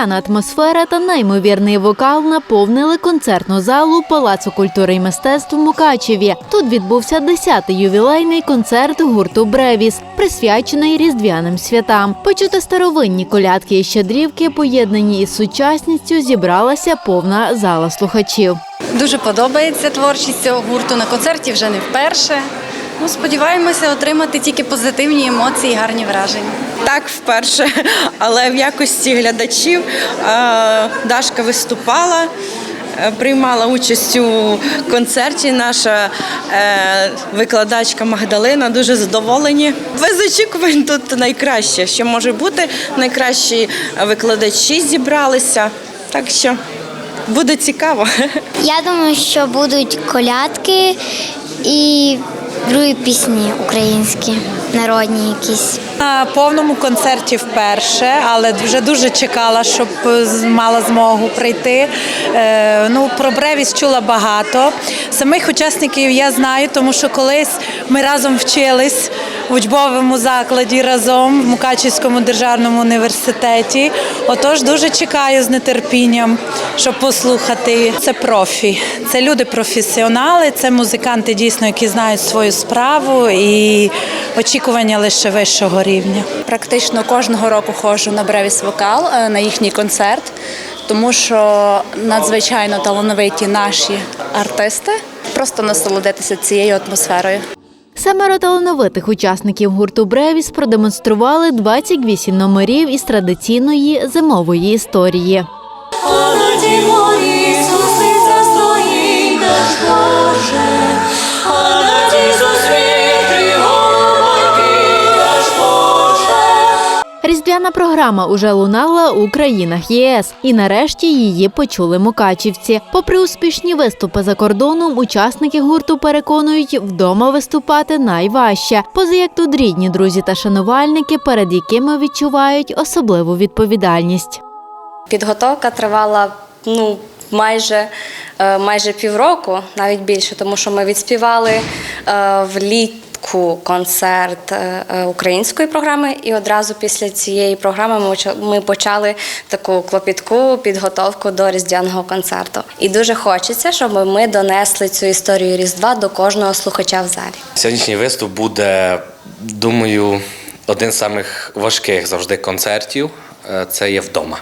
різдвяна атмосфера та неймовірний вокал наповнили концертну залу Палацу культури і мистецтв Мукачеві. Тут відбувся 10-й ювілейний концерт гурту Бревіс, присвячений різдвяним святам. Почути старовинні колядки і щедрівки, поєднані із сучасністю, зібралася повна зала слухачів. Дуже подобається творчість цього гурту на концерті вже не вперше. Ну, сподіваємося отримати тільки позитивні емоції і гарні враження. Так, вперше, але в якості глядачів е, Дашка виступала. е, Приймала участь у концерті наша е, викладачка Магдалина. Дуже задоволені. Без очікувань тут найкраще, що може бути. Найкращі викладачі зібралися. Так що буде цікаво. Я думаю, що будуть колядки і другі пісні українські, народні якісь. На повному концерті вперше, але вже дуже чекала, щоб мала змогу прийти. Е, Ну, про Бревіс чула багато. Самих учасників я знаю, тому що колись ми разом вчились в учбовому закладі разом в Мукачівському державному університеті. Отож, дуже чекаю з нетерпінням, щоб послухати. Це профі, це люди професіонали, це музиканти дійсно, які знають свою справу і очікування лише вищого рівня. Практично кожного року ходжу на Бревіс Вокал е, на їхній концерт, тому що надзвичайно талановиті наші артисти. Просто насолодитися цією атмосферою. Семеро талановитих учасників гурту Бревіс продемонстрували 28 номерів із традиційної зимової історії. Різдвяна програма уже лунала у країнах ЄС, і нарешті її почули мукачівці. Попри успішні виступи за кордоном, учасники гурту переконують, вдома виступати найважче. Поза як тут рідні друзі та шанувальники, перед якими відчувають особливу відповідальність. Підготовка тривала ну майже, е, майже півроку, навіть більше, тому що ми відспівали е, влітку концерт е, е, української програми, і одразу після цієї програми ми почали таку клопітку підготовку до різдвяного концерту. І дуже хочеться, щоб ми донесли цю історію Різдва до кожного слухача в залі. Сьогоднішній виступ буде, думаю, один з самих важких завжди концертів. Е, Це є вдома.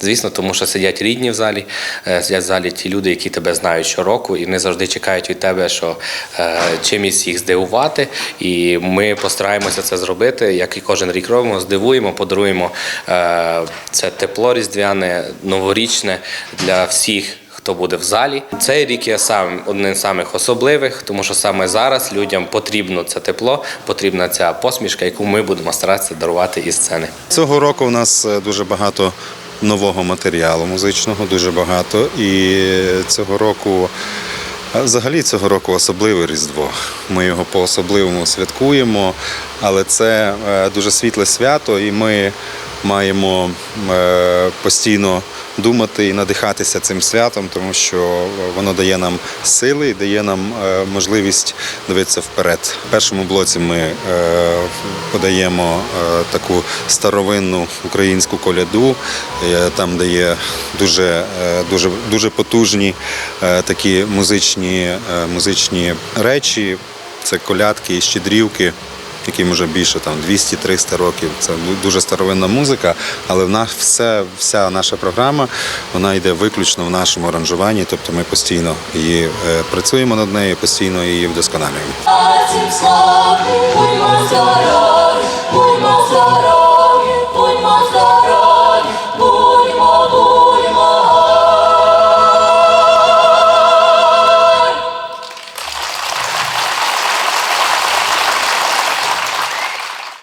Звісно, тому що сидять рідні в залі, е, сидять в залі ті люди, які тебе знають щороку, і вони завжди чекають від тебе, що е, чимось їх здивувати. І ми постараємося це зробити, як і кожен рік робимо, здивуємо, подаруємо е, це тепло різдвяне, новорічне для всіх хто буде в залі. Цей рік є сам одним з самих особливих, тому що саме зараз людям потрібно це тепло, потрібна ця посмішка, яку ми будемо старатися дарувати із сцени. Цього року у нас е, дуже багато нового матеріалу музичного, дуже багато. І цього року, взагалі цього року особливе Різдво. Ми його по-особливому святкуємо, але це е, дуже світле свято, і ми маємо е, постійно думати і надихатися цим святом, тому що воно дає нам сили і дає нам е, можливість дивитися вперед. В першому блоці ми е, подаємо таку старовинну українську коляду, там де є дуже, дуже, дуже потужні такі музичні, музичні речі. Це колядки і щедрівки яким вже більше там 200-300 років. Це дуже старовинна музика, але в нас все, вся наша програма вона йде виключно в нашому аранжуванні, тобто ми постійно її е, працюємо над нею, постійно її вдосконалюємо.